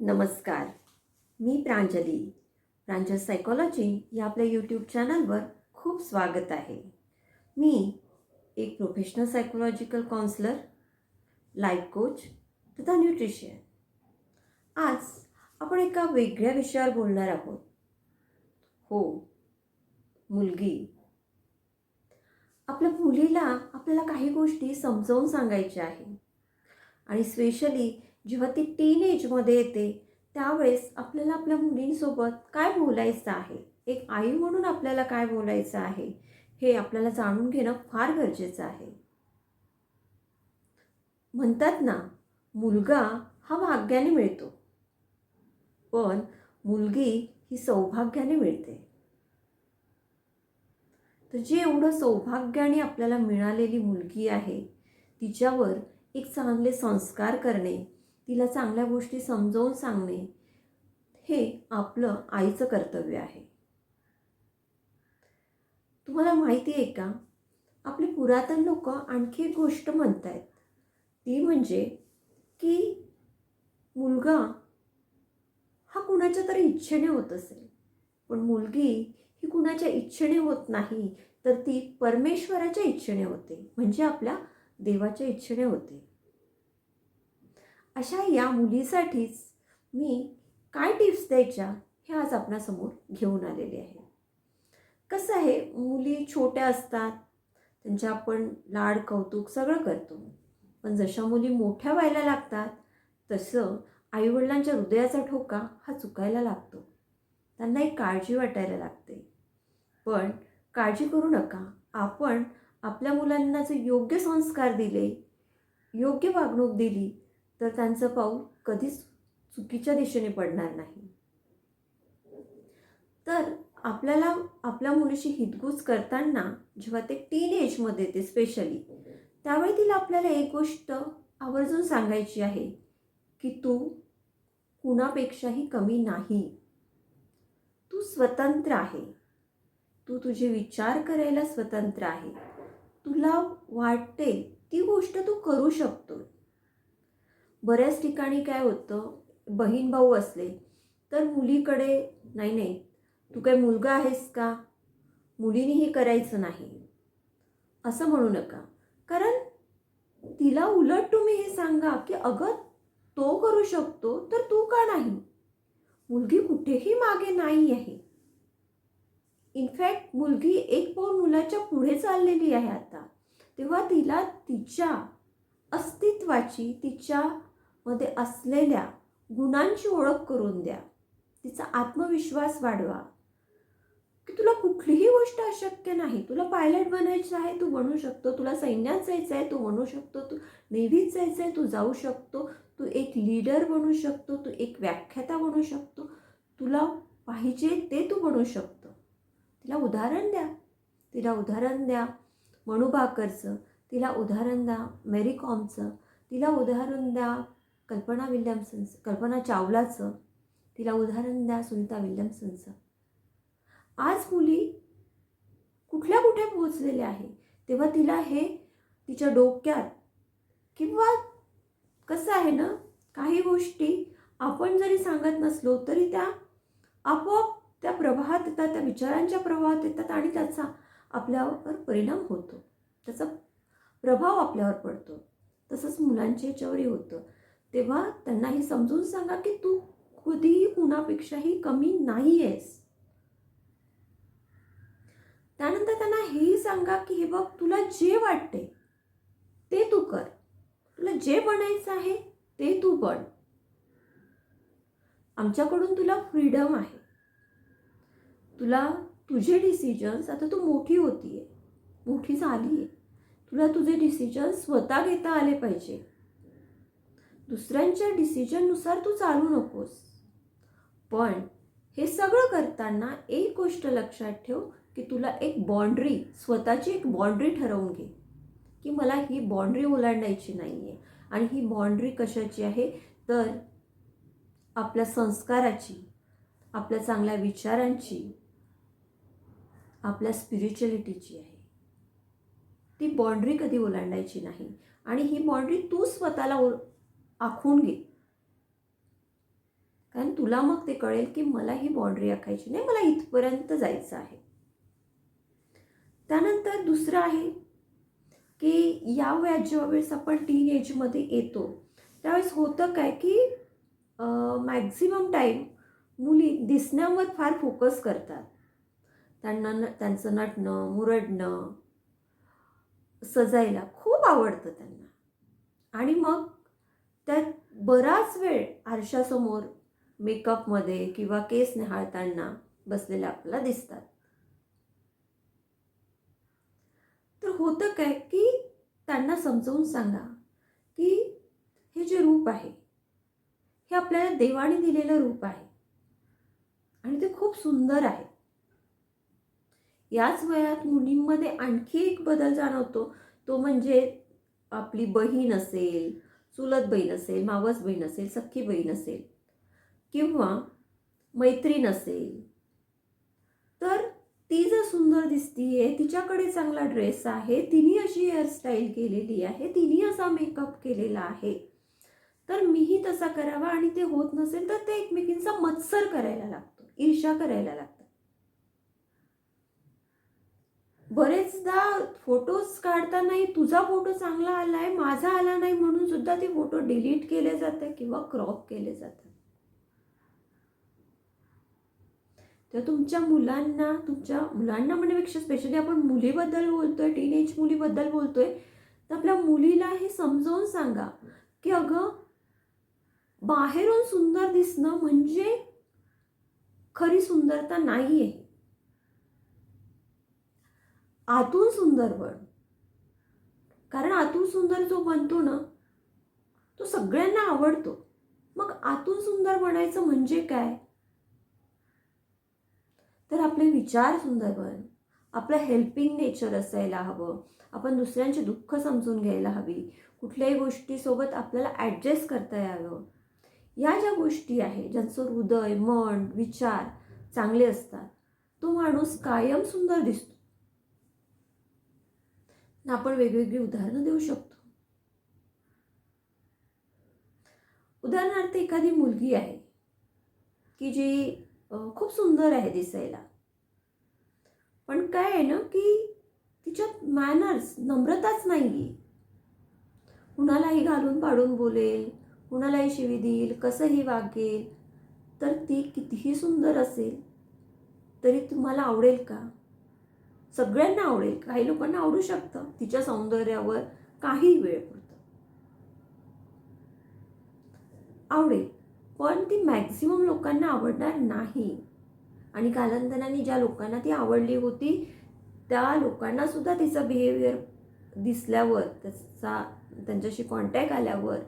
नमस्कार. मी प्रांजली. प्रांजल सायकॉलॉजी या आपल्या यूट्यूब चॅनलवर खूप स्वागत आहे. मी एक professional psychological counsellor life coach तथा न्यूट्रिशियन आज आपण एका वेगळ्या विषयावर बोलणार आहोत. हो मुलगी. आपल्या मुलीला आपल्याला काही गोष्टी समजावून सांगायच्या आहे. आणि स्पेशली जेव्हा ती टीन एजमध्ये येते त्यावेळेस आपल्याला आपल्या मुलींसोबत काय बोलायचं आहे? एक आई म्हणून आपल्याला काय बोलायचं आहे? हे आपल्याला जाणून घेणं फार गरजेचं आहे. म्हणतात ना मुलगा हा भाग्याने मिळतो. पण मुलगी ही सौभाग्याने मिळते. तर जे एवढं सौभाग्याने आपल्याला मिळालेली मुलगी आहे तिच्यावर एक चांगले संस्कार करणे तिला चांगल्या गोष्टी समजावून सांगणे हे आपलं आईचं कर्तव्य आहे. तुम्हाला माहिती आहे का? आपले पुरातन लोक आणखी एक गोष्ट म्हणत आहेत ती म्हणजे की मुलगा हा कुणाच्या तरी इच्छेने होत असेल. पण मुलगी ही कुणाच्या इच्छेने होत नाही तर ती परमेश्वराच्या इच्छेने होते. म्हणजे आपल्या देवाच्या इच्छेने होते. अशा या मुलीसाठीच मी काय टिप्स द्यायच्या हे आज आपणासमोर घेऊन आलेले आहे. कसं आहे मुली छोट्या असतात त्यांच्या आपण लाड कौतुक सगळं करतो. पण जशा मुली मोठ्या व्हायला लागतात तसं आईवडिलांच्या हृदयाचा ठोका हा चुकायला लागतो. त्यांना एक काळजी वाटायला लागते. पण काळजी करू नका. आपण आपल्या मुलांना जर योग्य संस्कार दिले योग्य वागणूक दिली तर त्यांचं पाऊल कधीच चुकीच्या दिशेने पडणार नाही. तर आपल्याला आपल्या मुलीशी हितगुज करताना जेव्हा ते टीन एजमध्ये येते स्पेशली त्यावेळी तिला आपल्याला एक गोष्ट आवर्जून सांगायची आहे की तू कुणापेक्षाही कमी नाही. तू स्वतंत्र आहे. तू तुझे विचार करायला स्वतंत्र आहे. तुला वाटते ती गोष्ट तू करू शकतो बऱ्याच ठिकाणी काय होतं बहीण भाऊ असले तर मुलीकडे नाही नाही तू काय मुलगा आहेस का? मुलीने हे करायचं नाही. असं म्हणू नका. कारण तिला उलट तुम्ही हे सांगा की अगं तो करू शकतो तर तू का नाही? मुलगी कुठेही मागे नाही आहे. इनफॅक्ट मुलगी एक पाऊल मुलाच्या पुढे चाललेली आहे आता. तेव्हा तिला तिच्या अस्तित्वाची तिच्या मध्ये असलेल्या गुणांची ओळख करून द्या. तिचा आत्मविश्वास वाढवा. की तुला कुठलीही गोष्ट अशक्य नाही. तुला पायलट बनायचं आहे तू बनू शकतो. तुला सैन्यात जायचं आहे तू बनू शकतो. तू नेव्हीत जायचं आहे तू जाऊ शकतो. तू एक लीडर बनू शकतो. तू एक व्याख्याता बनू शकतो. तुला पाहिजे ते तू बनू शकतो. तिला उदाहरण द्या. तिला उदाहरण द्या. मनू तिला उदाहरण द्या. मेरी कॉमचं तिला उदाहरण द्या. कल्पना विल्यमसनचं कल्पना चावलाचं तिला उदाहरण द्या सुनीता विल्यमसनचं आज मुली कुठल्या कुठे पोहोचलेल्या आहे? तेव्हा तिला हे तिच्या डोक्यात किंवा कसं आहे ना काही गोष्टी आपण जरी सांगत नसलो तरी त्या आपोआप त्या प्रवाहात येतात त्या विचारांच्या प्रवाहात येतात आणि त्याचा आपल्यावर परिणाम होतो. त्याचा प्रभाव आपल्यावर पडतो. तसंच मुलांच्या ह्याच्यावरही होतं. तेव्हा त्यांना हे समजून सांगा की तू कधीही कुणापेक्षाही कमी नाही आहेस त्यानंतर त्यांना हेही सांगा की हे बघ तुला जे वाटते ते तू कर. तुला जे बनायचं आहे ते तू बन. आमच्याकडून तुला फ्रीडम आहे. तुला तुझे डिसिजन्स आता तू मोठी होती आहे मोठी झाली आहे तुला तुझे डिसिजन्स स्वतः घेता आले पाहिजे. दुसऱ्यांच्या डिसिजननुसार तू चालू नकोस. पण हे सगळं करताना एक गोष्ट लक्षात ठेव की तुला एक बाँड्री स्वतःची एक बाँड्री ठरवून घे. की मला ही बाँड्री ओलांडायची नाही आहे आणि ही बाँड्री कशाची आहे? तर आपल्या संस्काराची आपल्या चांगल्या विचारांची आपल्या स्पिरिच्युअलिटीची आहे. ती बाँड्री कधी ओलांडायची नाही. आणि ही बाँड्री तू स्वतःला ओ आखून घे. कारण तुला मग ते कळेल की मला ही बाँड्री आखायची नाही मला इथपर्यंत जायचं आहे. त्यानंतर दुसरं आहे की या वयात जेव्हा वेळेस आपण टीन एजमध्ये येतो. त्यावेळेस होतं काय की मॅक्झिमम टाईम मुली दिसण्यावर फार फोकस करतात. त्यांना न त्यांचं नटणं मुरडणं सजायला खूप आवडतं त्यांना. आणि मग त्यात बराच वेळ आरशासमोर मेकअपमध्ये किंवा केस निहाळताना बसलेल्या आपल्याला दिसतात. तर होतं काय की त्यांना समजावून सांगा की हे जे रूप आहे हे आपल्याला देवाने दिलेलं रूप आहे आणि ते खूप सुंदर आहे. याच वयात मुलींमध्ये आणखी एक बदल जाणवतो तो म्हणजे आपली बहीण असेल चुलत बहीण असेल मावस बहीण असेल सख्खी बहीण असेल किंवा मैत्रीण असेल तर ती जर सुंदर दिसतीये तिच्याकडे चांगला ड्रेस आहे तिने अशी हेअरस्टाईल केलेली आहे तिने असा मेकअप केलेला आहे तर मीही तसा करावा आणि ते होत नसेल तर ते एकमेकींचा मत्सर करायला लागतो ईर्षा करायला लागतात. बरेचदा फोटोज काढतानाही तुझा फोटो चांगला आलाय माझा आला नाही म्हणून सुद्धा ते फोटो डिलीट केले जाते किंवा क्रॉप केले जातात. तर तुमच्या मुलांना तुमच्या मुलांना म्हणण्यापेक्षा स्पेशली आपण मुलीबद्दल बोलतोय टीनेज मुलीबद्दल बोलतोय तर आपल्या मुलीला हे समजावून सांगा की अगं बाहेरून सुंदर दिसणं म्हणजे खरी सुंदरता नाही आहे आतून सुंदर बन कारण आतून सुंदर जो बनतो ना तो सगळ्यांना आवडतो. मग आतून सुंदर बनायचं म्हणजे काय? तर आपले विचार सुंदर बन आपलं हेल्पिंग नेचर असायला हवं आपण दुसऱ्यांचे दुःख समजून घ्यायला हवी कुठल्याही गोष्टीसोबत आपल्याला ॲडजस्ट करता यावं. या ज्या गोष्टी आहे ज्यांचं हृदय मन विचार चांगले असतात तो माणूस कायम सुंदर दिसतो. आपण वेगवेगळी उदाहरणं देऊ शकतो. उदाहरणार्थ एखादी मुलगी आहे की जी खूप सुंदर आहे दिसायला. पण काय आहे ना की तिच्यात मॅनर्स नम्रताच नाही आहे कुणालाही घालून पाडून बोलेल कुणालाही शिवी देईल कसंही वागेल तर ती कितीही सुंदर असेल तरी तुम्हाला आवडेल का? सगळ्यांना आवडेल काही लोकांना आवडू शकतं. तिच्या सौंदर्यावर काही वेळ पुरतं आवडेल पण ती मॅक्झिमम लोकांना आवडणार नाही. आणि कालांतराने ज्या लोकांना ती आवडली होती त्या लोकांना सुद्धा तिचं बिहेवियर दिसल्यावर त्याचा त्यांच्याशी कॉन्टॅक्ट आल्यावर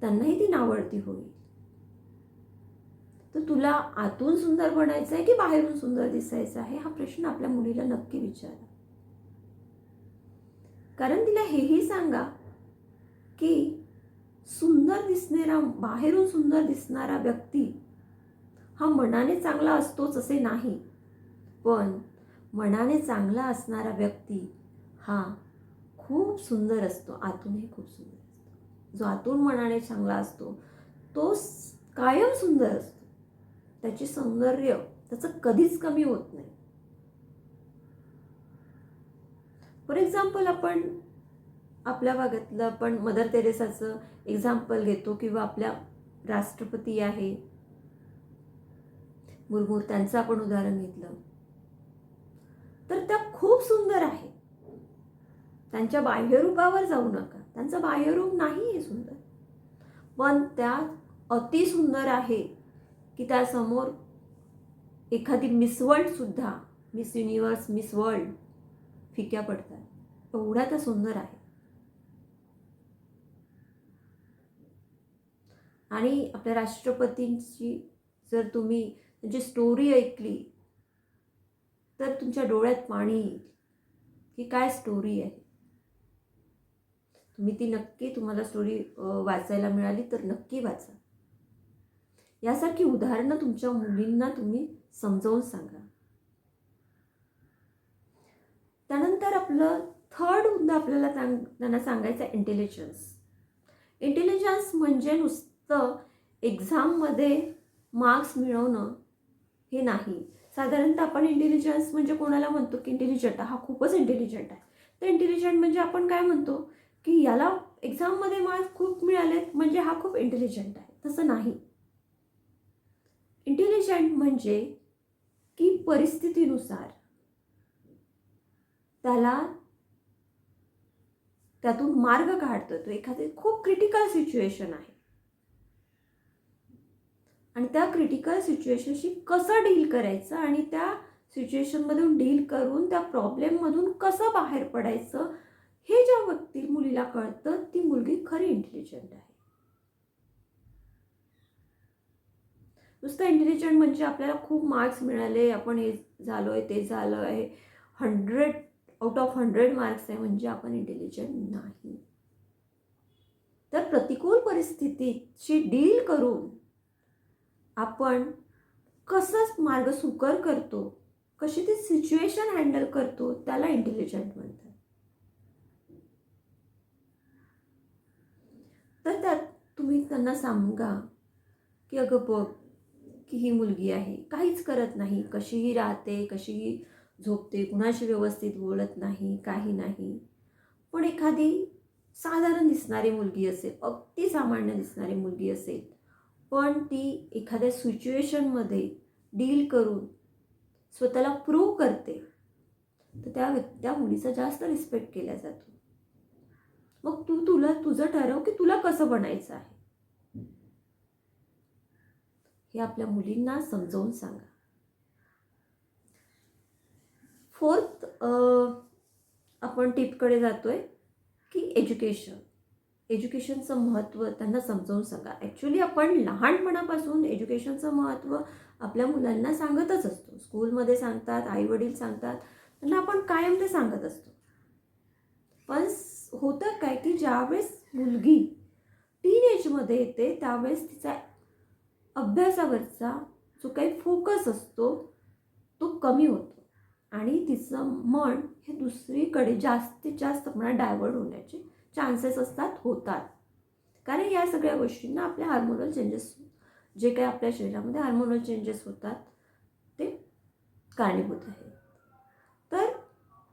त्यांनाही ती नावडती होईल. तर तुला आतून सुंदर बनायचं आहे की बाहेरून सुंदर दिसायचं आहे? हा प्रश्न आपल्या मुलीला नक्की विचारा. कारण तिला हेही सांगा की सुंदर दिसणारा बाहेरून सुंदर दिसणारा व्यक्ती हा मनाने चांगला असतोच असे नाही. पण मनाने चांगला असणारा व्यक्ती हा खूप सुंदर असतो. आतूनही खूप सुंदर असतो. जो आतून मनाने चांगला असतो तो कायम सुंदर असतो. त्याचे सौंदर्य त्याचं कधीच कमी होत नाही. फॉर एक्झाम्पल आपण आपल्या भागातलं आपण मदर तेरेसाचं एक्झाम्पल घेतो किंवा आपल्या राष्ट्रपती आहे. मुरमुर त्यांचं आपण उदाहरण घेतलं. तर त्या खूप सुंदर आहे. त्यांच्या बाह्यरूपावर जाऊ नका. त्यांचं बाह्यरूप नाही आहे सुंदर. पण त्या अति सुंदर आहे. की त्यासमोर एखादी मिस वर्ल्ड सुद्धा मिस युनिवर्स मिस वर्ल्ड फिक्या पडतात एवढ्या त्या सुंदर आहे. आणि आपल्या राष्ट्रपतींची जर तुम्ही त्यांची स्टोरी ऐकली तर तुमच्या डोळ्यात पाणी येईल की काय स्टोरी आहे. तुम्ही ती नक्की तुम्हाला स्टोरी वाचायला मिळाली तर नक्की वाचा. यासारखी उदाहरणं तुमच्या मुलींना तुम्ही समजावून सांगा. त्यानंतर आपलं थर्ड मुद्दा आपल्याला त्यांना सांगायचं इंटेलिजन्स इंटेलिजन्स म्हणजे नुसतं एक्झाममध्ये मार्क्स मिळवणं हे नाही. साधारणतः आपण इंटेलिजन्स म्हणजे कोणाला म्हणतो की इंटेलिजंट हा खूपच इंटेलिजंट आहे. तर इंटेलिजंट म्हणजे आपण काय म्हणतो? की याला एक्झाममध्ये मार्क्स खूप मिळालेत म्हणजे हा खूप इंटेलिजंट आहे. तसं नाही. इंटेलिजंट म्हणजे की परिस्थितीनुसार. त्याला त्यातून मार्ग काढतो. तो एखादी खूप क्रिटिकल सिच्युएशन आहे. आणि त्या क्रिटिकल सिच्युएशनशी कसं डील करायचं आणि त्या सिच्युएशनमधून डील करून त्या प्रॉब्लेममधून कसं बाहेर पडायचं हे ज्या व्यक्ती मुलीला कळतं ती मुलगी खरी इंटेलिजंट आहे. नुसतं इंटेलिजंट म्हणजे आपल्याला खूप मार्क्स मिळाले आपण हे झालो आहे ते झालं आहे hundred out of hundred marks आहे म्हणजे आपण इंटेलिजंट नाही. तर प्रतिकूल परिस्थितीशी डील करून आपण कसं मार्ग सुकर करतो कशी ती सिच्युएशन हँडल करतो त्याला इंटेलिजंट म्हणतात. तर त्यात तुम्ही त्यांना सांगा की अगं बघ की ही मुलगी आहे. काहीच करत नाही. कशीही राहते कशीही झोपते कुणाशी व्यवस्थित बोलत नाही काही नाही. पण एखादी साधारण दिसणारी मुलगी असेल अगदी सामान्य दिसणारी मुलगी असेल पण ती एखाद्या सिच्युएशनमध्ये डील करून स्वतःला प्रूव्ह करते तर त्या त्या मुलीचा जास्त रिस्पेक्ट केला जातो. मग तू तुला तुझं ठरव की तुला कसं बनायचं आहे? हे आपल्या मुलींना समजावून सांगा. फोर्थ आपण टिपकडे जातोय की एज्युकेशन एज्युकेशनचं महत्त्व त्यांना समजावून सांगा. ॲक्च्युली आपण लहानपणापासून एज्युकेशनचं महत्त्व आपल्या मुलांना सांगतच असतो. स्कूलमध्ये सांगतात आईवडील सांगतात त्यांना आपण कायम ते सांगत असतो. पण होतं काय की ज्यावेळेस मुलगी टीन एजमध्ये येते त्यावेळेस तिचा अभ्यासावरचा जो काही फोकस असतो तो कमी होतो. आणि तिचं मन हे दुसरीकडे जास्तीत जास्त प्रमाणात डायवर्ट होण्याचे चान्सेस असतात होतात. कारण या सगळ्या गोष्टींना आपल्या हार्मोनल चेंजेस जे काही आपल्या शरीरामध्ये हार्मोनल चेंजेस होतात ते कारणीभूत आहे. तर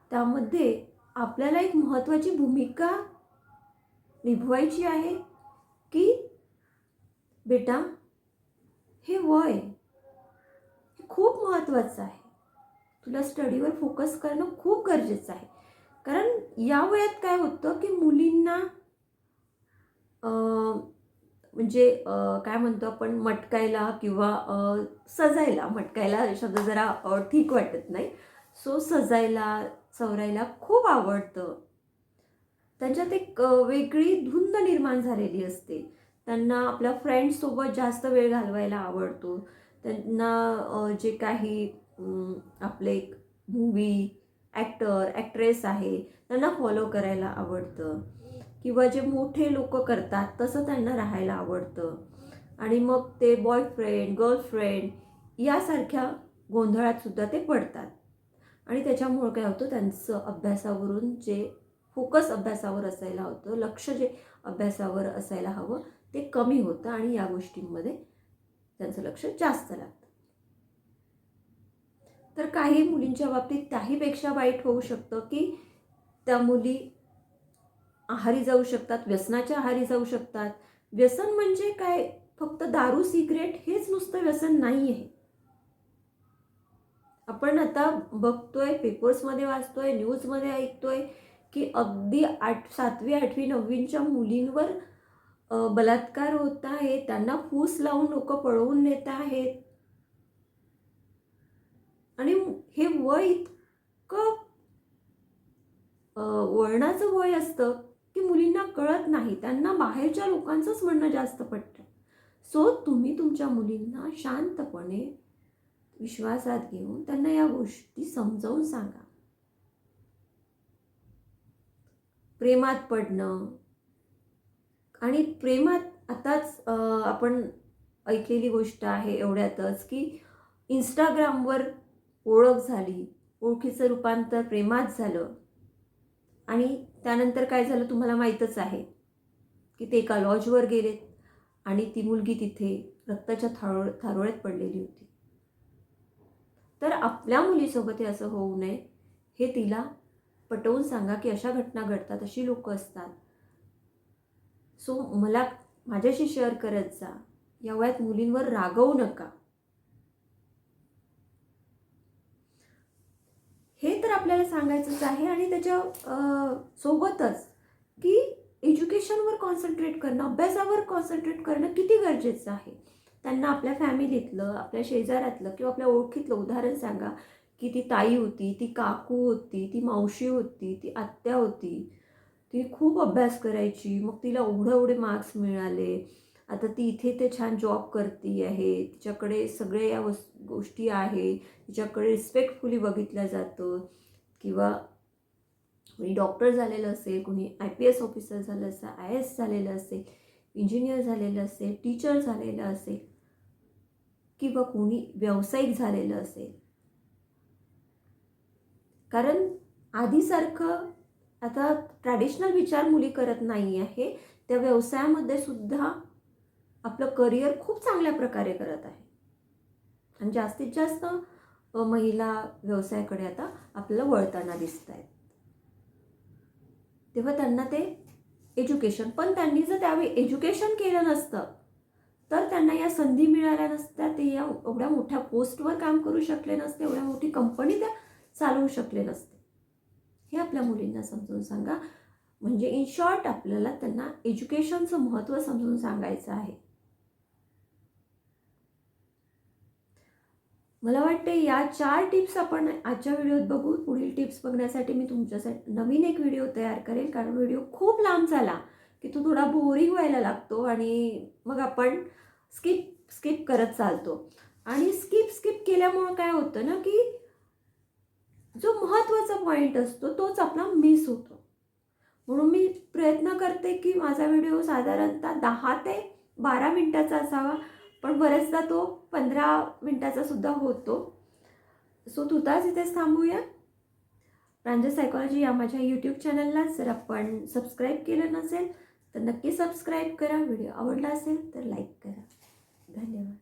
त्यामध्ये आपल्याला एक महत्त्वाची भूमिका निभवायची आहे की बेटा हे वय हे खूप महत्त्वाचं आहे. तुला स्टडीवर फोकस करणं खूप गरजेचं आहे. कारण या वयात काय होतं की मुलींना म्हणजे काय म्हणतो आपण मटकायला किंवा सजायला मटकायला शब्द जरा ठीक वाटत नाही. सो सजायला चवरायला खूप आवडतं. त्यांच्यात एक वेगळी धुंद निर्माण झालेली असते. त्यांना आपल्या फ्रेंड्ससोबत जास्त वेळ घालवायला आवडतो. त्यांना जे काही आपले मूवी ॲक्टर ॲक्ट्रेस आहे त्यांना फॉलो करायला आवडतं. किंवा जे मोठे लोक करतात तसं त्यांना राहायला आवडतं. आणि मग ते बॉयफ्रेंड गर्लफ्रेंड यासारख्या गोंधळातसुद्धा ते पडतात. आणि त्याच्यामुळं काय होतं त्यांचं अभ्यासावरून जे फोकस अभ्यासावर असायला होतं लक्ष जे अभ्यासावर असायला हवं. ते कमी होतं आणि या गोष्टींमध्ये त्यांचं लक्ष जास्त लागतं. तर काही मुलींच्या बाबतीत त्याहीपेक्षा वाईट होऊ शकतं की त्या मुली आहारी जाऊ शकतात व्यसनाच्या आहारी जाऊ शकतात. व्यसन म्हणजे काय? फक्त दारू सिगरेट हेच नुसतं व्यसन नाही आहे आपण आता बघतोय पेपर्समध्ये वाचतोय न्यूजमध्ये ऐकतोय की अगदी आठ सातवी आठवी नववींच्या मुलींवर बलात्कार होत आहे. त्यांना फूस लावून लोक पळवून नेत आहेत. आणि हे वय इतकं वळणाचं वय असतं की मुलींना कळत नाही. त्यांना बाहेरच्या लोकांचंच म्हणणं जास्त पडतं सो तुम्ही तुमच्या मुलींना शांतपणे विश्वासात घेऊन त्यांना या गोष्टी समजावून सांगा. प्रेमात पडणं. आणि प्रेमात आताच आपण ऐकलेली गोष्ट आहे एवढ्यातच की इंस्टाग्रामवर ओळख झाली ओळखीचं रूपांतर प्रेमात झालं. आणि त्यानंतर काय झालं तुम्हाला माहीतच आहे की ते एका लॉजवर गेलेत आणि ती मुलगी तिथे रक्ताच्या थारो थारोळ्यात पडलेली होती. तर आपल्या मुलीसोबत हे असं होऊ नये हे तिला पटवून सांगा की अशा घटना घडतात अशी लोक असतात. सो मला माझ्याशी शेअर करत जा. या वयात मुलींवर रागवू नका. हे तर आपल्याला सांगायचंच आहे आणि त्याच्या सोबतच की एज्युकेशनवर कॉन्सन्ट्रेट करणं अभ्यासावर कॉन्सन्ट्रेट करणं किती गरजेचं आहे? त्यांना आपल्या फॅमिलीतलं आपल्या शेजाऱ्यातलं किंवा आपल्या ओळखीतलं उदाहरण सांगा. की ती ताई होती ती काकू होती ती मावशी होती ती आत्या होती. ती खूप अभ्यास करायची. मग तिला एवढे एवढे मार्क्स मिळाले. आता ती इथे ते छान जॉब करती आहे. तिच्याकडे सगळे या वस् गोष्टी आहे. तिच्याकडे रिस्पेक्टफुली बघितलं जातं. किंवा कोणी डॉक्टर झालेलं असेल कोणी आय पी एस ऑफिसर झालं असेल आय एस झालेलं असेल इंजिनियर झालेलं असेल टीचर झालेलं असेल किंवा कोणी व्यावसायिक झालेलं असेल. कारण आधीसारखं आता ट्रॅडिशनल विचार मुली करत नाही आहे त्या व्यवसायामध्ये सुद्धा आपलं करिअर खूप चांगल्या प्रकारे करत आहे. आणि जास्तीत जास्त महिला व्यवसायाकडे आता आपल्याला वळताना दिसत आहेत तेव्हा त्यांना ते एज्युकेशन पण त्यांनी जर त्यावेळी एज्युकेशन केलं नसतं तर त्यांना या संधी मिळाल्या नसत्या ते या एवढ्या मोठ्या पोस्टवर काम करू शकले नसते एवढ्या मोठी कंपनी त्या चालवू शकले नसते. हे आपल्या मुलींना समजून सांगा. म्हणजे इन शॉर्ट आपल्याला त्यांना एज्युकेशनचं महत्त्व समजून सांगायचं आहे. मला वाटते या चार टिप्स आपण आजच्या व्हिडिओत बघू पुढील टिप्स बघण्यासाठी मी तुमच्यासाठी नवीन एक व्हिडिओ तयार करेल कारण व्हिडिओ खूप लांब झाला की तो थोडा बोरिंग व्हायला लागतो आणि मग आपण स्किप स्किप करत चालतो. आणि स्किप स्किप केल्यामुळं काय होतं ना की जो महत्त्वाचा पॉईंट असतो तोच आपला मिस होतो. म्हणून मी प्रयत्न करते की माझा व्हिडिओ साधारणतः दहा ते बारा मिनटाचा असावा पण बरेचदा तो पंधरा मिनटाचा सुद्धा होतो. सो तुताच इथेच थांबूया. प्रांजल सायकॉलॉजी या माझ्या यूट्यूब चॅनलला जर आपण सबस्क्राईब केलं नसेल तर नक्की सबस्क्राईब करा. व्हिडिओ आवडला असेल तर लाईक करा. धन्यवाद.